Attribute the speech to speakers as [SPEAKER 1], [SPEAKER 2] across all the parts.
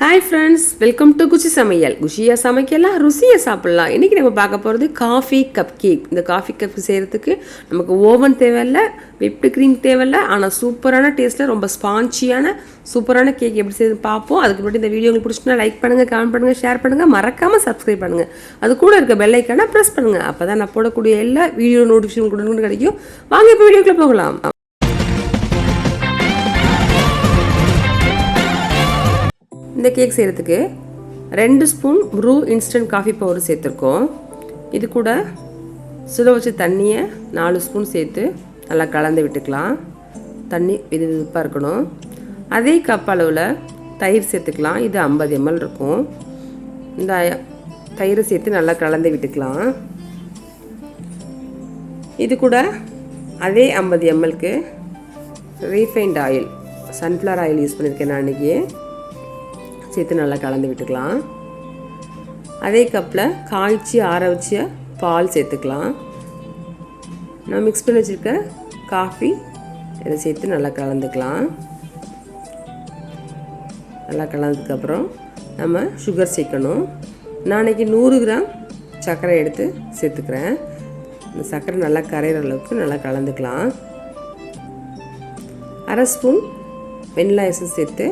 [SPEAKER 1] Hi friends welcome to Khushi சமையல் குஷியாக சமைக்கலாம் ருசியாக சாப்பிட்லாம். இன்றைக்கி நம்ம பார்க்க போகிறது காஃபி கப் கேக் இந்த காஃபி கப் செய்கிறதுக்கு நமக்கு ஓவன் தேவையில்ல விப்டு க்ரீம் தேவையில்ல ஆனால் சூப்பரான டேஸ்ட்டில் ரொம்ப ஸ்பான்ச்சியான சூப்பரான கேக் எப்படி செய்யுது பார்ப்போம். அதுக்கு முன்னாடி இந்த வீடியோ உங்களுக்கு பிடிச்சினா லைக் பண்ணுங்கள் கமெண்ட் பண்ணுங்கள் ஷேர் பண்ணுங்கள் மறக்காமல் சப்ஸ்கிரைப் பண்ணுங்கள் அது கூட இருக்க பெல் ஐக்கானை ப்ரெஸ் பண்ணுங்கள் அப்போ தான் நான் போடக்கூடிய எல்லா வீடியோ நோட்டிஃபிகேஷன் கூட கிடைக்கும். வாங்க இப்போ வீடியோக்குள்ளே போகலாம். இந்த கேக் செய்கிறதுக்கு ரெண்டு spoon Bru instant coffee powder சேர்த்துருக்கோம். இது கூட சுட வச்ச தண்ணியை நாலு ஸ்பூன் சேர்த்து நல்லா கலந்து விட்டுக்கலாம். தண்ணி இது விதுப்பாக இருக்கணும். அதே கப் அளவில் தயிர் சேர்த்துக்கலாம். இது ஐம்பது எம்எல் இருக்கும். இந்த தயிரை சேர்த்து நல்லா கலந்து விட்டுக்கலாம். இது கூட அதே ஐம்பது எம்எல்க்கு refined oil sunflower oil use பண்ணியிருக்கேன் நான் அன்றைக்கி சேர்த்து நல்லா கலந்து விட்டுக்கலாம். அதே கப்பில் காய்ச்சி ஆற வச்ச பால் சேர்த்துக்கலாம். நான் மிக்ஸ் பண்ணி வச்சுருக்க காஃபி இதை சேர்த்து நல்லா கலந்துக்கலாம். நல்லா கலந்ததுக்கப்புறம் நம்ம சுகர் சேர்க்கணும். நாளைக்கு நூறு கிராம் சர்க்கரை எடுத்து சேர்த்துக்கிறேன். இந்த சர்க்கரை நல்லா கரையிற அளவுக்கு நல்லா கலந்துக்கலாம். அரை ஸ்பூன் வெண்ணிலா எசன்ஸ் சேர்த்து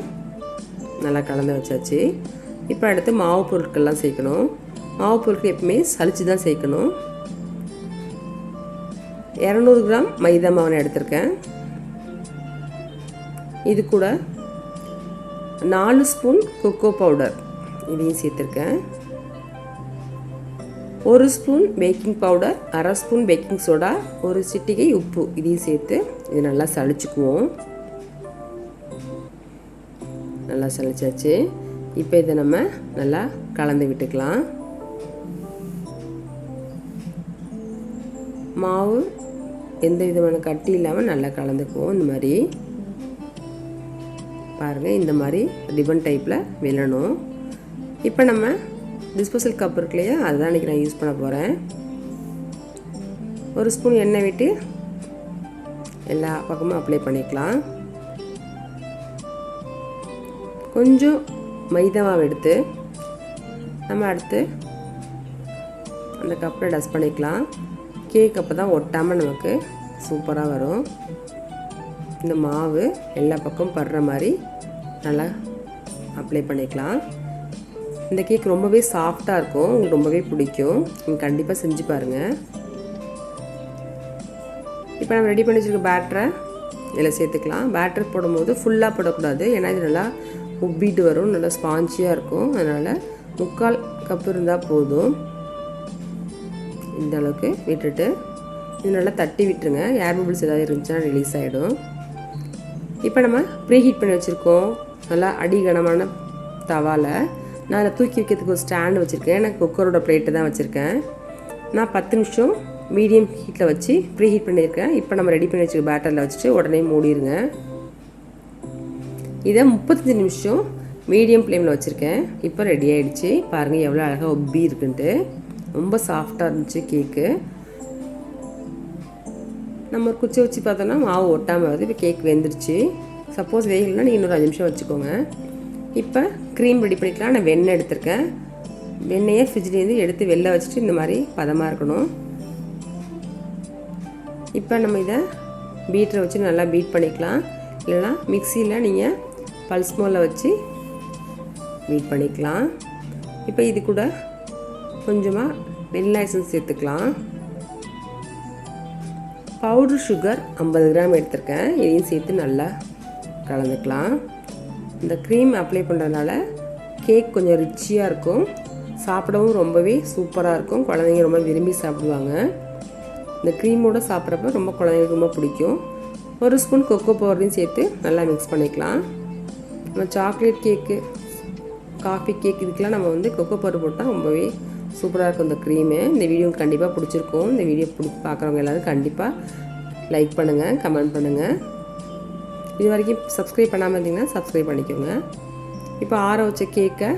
[SPEAKER 1] நல்லா கலந்து வச்சாச்சு. இப்போ அடுத்து மாவு பொருட்கள்லாம் சேர்க்கணும். மாவு பொருட்கள் எப்பவுமே சளிச்சு தான் சேர்க்கணும். இரநூறு கிராம் மைதா மாவு எடுத்திருக்கேன். இது கூட நாலு ஸ்பூன் கொக்கோ பவுடர் இதையும் சேர்த்துருக்கேன். ஒரு ஸ்பூன் பேக்கிங் பவுடர் அரை ஸ்பூன் பேக்கிங் சோடா ஒரு சிட்டிகை உப்பு இதையும் சேர்த்து இது நல்லா சளிச்சுக்குவோம். நல்லா சளிச்சாச்சு. இப்போ இதை நம்ம நல்லா கலந்து விட்டுக்கலாம். மாவு எந்த விதமான கட்டி இல்லாமல் நல்லா கலந்துக்குவோம். இந்த மாதிரி. பாருங்கள் இந்த மாதிரி ரிபன் டைப்பில் விழணும் இப்போ நம்ம டிஸ்போசல் கப் இருக்கு இல்லையா அதுதான் இன்றைக்கி நான் யூஸ் பண்ண போகிறேன் ஒரு ஸ்பூன் எண்ணெய் விட்டு எல்லா பக்கமும் அப்ளை பண்ணிக்கலாம். கொஞ்சம் மைதா மாவு எடுத்து நம்ம அடுத்து அந்த கப்பில் டஸ்ட் பண்ணிக்கலாம். கேக் அப்போ தான் ஒட்டாமல் நமக்கு சூப்பராக வரும். இந்த மாவு எல்லா பக்கம் படுற மாதிரி நல்லா அப்ளை பண்ணிக்கலாம். இந்த கேக் ரொம்பவே சாஃப்டாக இருக்கும். உங்களுக்கு ரொம்பவே பிடிக்கும். நீங்கள் கண்டிப்பாக செஞ்சு பாருங்கள் இப்போ நம்ம ரெடி பண்ணி வச்சுருக்க பேட்டரை இதில் சேர்த்துக்கலாம். பேட்டர் போடும்போது ஃபுல்லாக போடக்கூடாது. ஏன்னா இது நல்லா உப்பிட்டு வரும் நல்லா ஸ்பாஞ்சியாக இருக்கும். அதனால் முக்கால் கப் இருந்தால் போதும். இந்த அளவுக்கு விட்டுட்டு இது நல்லா தட்டி விட்டுருங்க. ஏர் பபிள்ஸ் ஏதாவது இருந்துச்சுன்னா ரிலீஸ் ஆகிடும் இப்போ நம்ம ப்ரீ ஹீட் பண்ணி வச்சுருக்கோம். நல்லா அடிகனமான தவாவில் நான் அதை தூக்கி வைக்கிறதுக்கு ஒரு ஸ்டாண்டு வச்சுருக்கேன். எனக்கு குக்கரோட பிளேட்டு தான் வச்சுருக்கேன். நான் பத்து நிமிஷம் மீடியம் ஹீட்டில் வச்சு ப்ரீ ஹீட் பண்ணியிருக்கேன். இப்போ நம்ம ரெடி பண்ணி வச்சுருக்க பேட்டரில் வச்சுட்டு உடனே மூடிடுங்க இதை முப்பத்தஞ்சு நிமிஷம் மீடியம் ஃப்ளேமில் வச்சுருக்கேன். இப்போ ரெடி ஆகிடுச்சு பாருங்கள் எவ்வளோ அழகாக ஒப்பி இருக்குன்ட்டு. ரொம்ப சாஃப்டாக இருந்துச்சு கேக்கு நம்ம ஒரு குச்சி வச்சு பார்த்தோன்னா மாவு ஒட்டாமல் வருது. இப்போ கேக் வெந்துருச்சு. சப்போஸ் வெயில்னா நீங்கள் இன்னொரு அஞ்சு நிமிஷம் வச்சுக்கோங்க. இப்போ க்ரீம் ரெடி பண்ணிக்கலாம். நான் வெண்ணெய் எடுத்திருக்கேன். வெண்ணெயை ஃப்ரிட்ஜ்லேருந்து எடுத்து வெளில வச்சுட்டு இந்த மாதிரி பதமாக இருக்கணும். இப்போ நம்ம இதை பீட்டரை வச்சு நல்லா பீட் பண்ணிக்கலாம். இல்லைனா மிக்சியில் நீங்கள் பல்ஸ் மோலில் வச்சு மீட் பண்ணிக்கலாம். இப்போ இது கூட கொஞ்சமாக வெண்ணிலா எசன்ஸ் சேர்த்துக்கலாம். பவுடர் சுகர் ஐம்பது கிராம் எடுத்திருக்கேன். இதையும் சேர்த்து நல்லா கலந்துக்கலாம். இந்த க்ரீம் அப்ளை பண்ணுறதுனால கேக் கொஞ்சம் ரிச்சியாக இருக்கும். சாப்பிடவும் ரொம்பவே சூப்பராக இருக்கும். குழந்தைங்க ரொம்ப விரும்பி சாப்பிடுவாங்க. இந்த க்ரீமோடு சாப்பிட்றப்ப ரொம்ப குழந்தைங்களுக்கு ரொம்ப பிடிக்கும். ஒரு ஸ்பூன் கொக்கோ பவுடரையும் சேர்த்து நல்லா மிக்ஸ் பண்ணிக்கலாம். நம்ம சாக்லேட் கேக்கு காஃபி கேக் இதுக்கெலாம் நம்ம வந்து கொக்கோ பவுடர் போட்டால் ரொம்பவே சூப்பராக இருக்கும். இந்த க்ரீமு இந்த வீடியோ கண்டிப்பாக பிடிச்சிருக்கும். இந்த வீடியோ பிடி பார்க்குறவங்க எல்லோரும் கண்டிப்பாக லைக் பண்ணுங்கள் கமெண்ட் பண்ணுங்கள் இது வரைக்கும் சப்ஸ்கிரைப் பண்ணாமல் இருந்தீங்கன்னா சப்ஸ்கிரைப் பண்ணிக்கோங்க. இப்போ ஆற வச்ச கேக்கை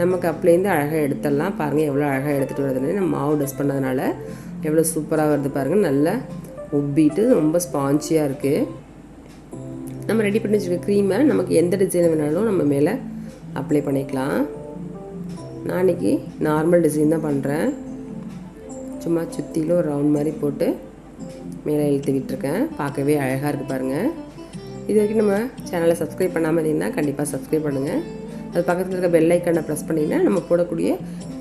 [SPEAKER 1] நம்ம கப்லேருந்து அழகாக எடுத்துடலாம். பாருங்கள் எவ்வளோ அழகாக எடுத்துகிட்டு வருதுன்னு. நம்ம மாவு டஸ்ட் பண்ணதுனால எவ்வளோ சூப்பராக வருது பாருங்கள் நல்லா உப்பிட்டு ரொம்ப ஸ்பான்ச்சியாக இருக்குது நம்ம ரெடி பண்ணி வச்சுருக்க க்ரீமை நமக்கு எந்த டிசைன் வேணாலும் நம்ம மேலே அப்ளை பண்ணிக்கலாம். நான் இன்றைக்கி நார்மல் டிசைன் தான் பண்ணுறேன் சும்மா சுற்றிலும் ஒரு ரவுண்ட் மாதிரி போட்டு மேலே இழுத்து விட்டுருக்கேன். பார்க்கவே அழகாக இருக்குது பாருங்கள் இது வரைக்கும் நம்ம சேனலை சப்ஸ்கிரைப் பண்ணாமல் இருந்தீங்கன்னா கண்டிப்பாக சப்ஸ்கிரைப் பண்ணுங்கள் அது பக்கத்தில் இருக்க பெல் ஐக்கானை ப்ரெஸ் பண்ணிங்கன்னா நம்ம போடக்கூடிய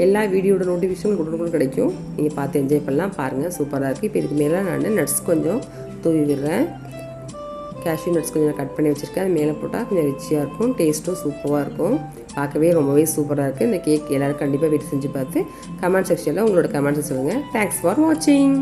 [SPEAKER 1] எல்லா வீடியோட நோட்டிஃபிகேஷன் கொடுக்கணும் கிடைக்கும். நீங்கள் பார்த்து என்ஜாய் பண்ணலாம். பாருங்கள் சூப்பராக இருக்குது இப்போ இதுக்கு மேலே நான் நட்ஸ் கொஞ்சம் தூவி விடுறேன். கேஷ்யூ நட்ஸ் கொஞ்சம் கட் பண்ணி வச்சுருக்கேன். அது மேலே போட்டால் கொஞ்சம் ரிச்சியாக இருக்கும். டேஸ்ட்டும் சூப்பராக இருக்கும். பார்க்கவே ரொம்பவே சூப்பராக இருக்குது இந்த கேக் எல்லோரும் கண்டிப்பாக வீட்டு செஞ்சு பார்த்து கமெண்ட் செக்ஷனில் உங்களோட கமெண்ட்ஸை சொல்லுங்கள் தேங்க்ஸ் ஃபார் வாட்சிங்